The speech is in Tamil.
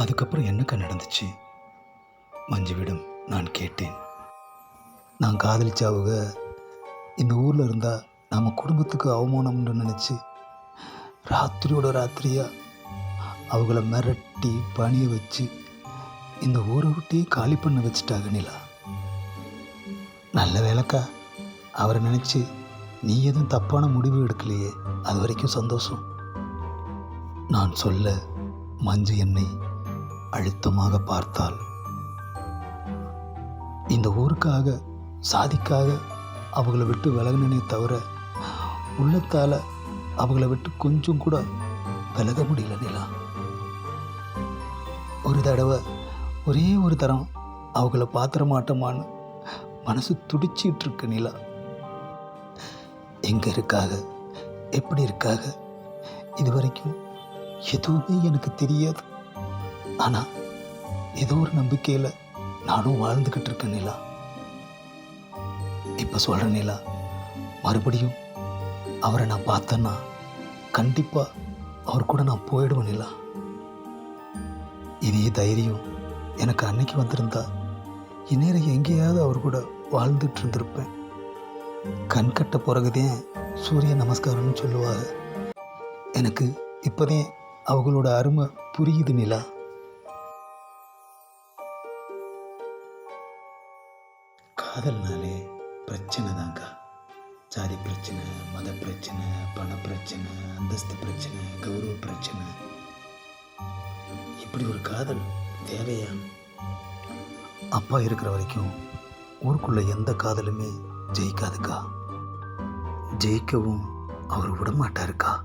அதுக்கப்புறம் என்னக்கா நடந்துச்சு? மஞ்சுவிடம் நான் கேட்டேன். நான் காதலிச்சாவுக இந்த ஊரில் இருந்தால் நம்ம குடும்பத்துக்கு அவமானம்னு நினச்சி ராத்திரியோட ராத்திரியாக அவங்கள மிரட்டி பணிய வச்சு இந்த ஊரை விட்டே காலி பண்ண வச்சுட்டாங்க நிலா. நல்ல வேலைக்கா. அவரை நினச்சி நீ எதுவும் தப்பான முடிவு எடுக்கலையே. அது வரைக்கும் சந்தோஷம். நான் சொல்ல மஞ்சு என்னை அழுத்தமாக பார்த்தாள். இந்த ஊருக்காக சாதிக்காக அவங்கள விட்டு விலகினே தவிர உள்ளத்தால் அவங்கள விட்டு கொஞ்சம் கூட விலக முடியல நிலா. ஒரு தடவை ஒரே ஒரு தரம் அவங்கள பாத்திர மாட்டோமான்னு மனசு துடிச்சிட்டு இருக்கு நிலா. எங்கே இருக்காக? எப்படி இருக்காக? இது வரைக்கும் எதுவுமே எனக்கு தெரியாது. ஆனால் ஏதோ ஒரு நம்பிக்கையில் நானும் வாழ்ந்துக்கிட்டு இருக்கேன் நிலா. இப்போ சொல்கிறேன் நிலா மறுபடியும் அவரை நான் பார்த்தேன்னா கண்டிப்பாக அவர் கூட நான் போயிடுவேன் நிலா. இதே தைரியம் எனக்கு அன்னைக்கு வந்திருந்தா இந்நேரம் எங்கேயாவது அவர் கூட வாழ்ந்துட்டு இருந்திருப்பேன். கண் கட்ட பிறகுதான் சூரிய நமஸ்காரம்னு சொல்லுவாங்க எனக்கு இப்போதே அவங்களோட அருமை புரியுது நிலா. காதல்னாலே பிரச்சனை தாங்க்கா ஜாதி பிரச்சனை மத பிரச்சனை பண பிரச்சனை அந்தஸ்து பிரச்சனை கௌரவ பிரச்சனை. இப்படி ஒரு காதல் தேவையா? அப்பா இருக்கிற வரைக்கும் ஊருக்குள்ள எந்த காதலுமே ஜெயிக்காதுக்கா. ஜெயிக்கவும் அவர் விட மாட்டாருக்கா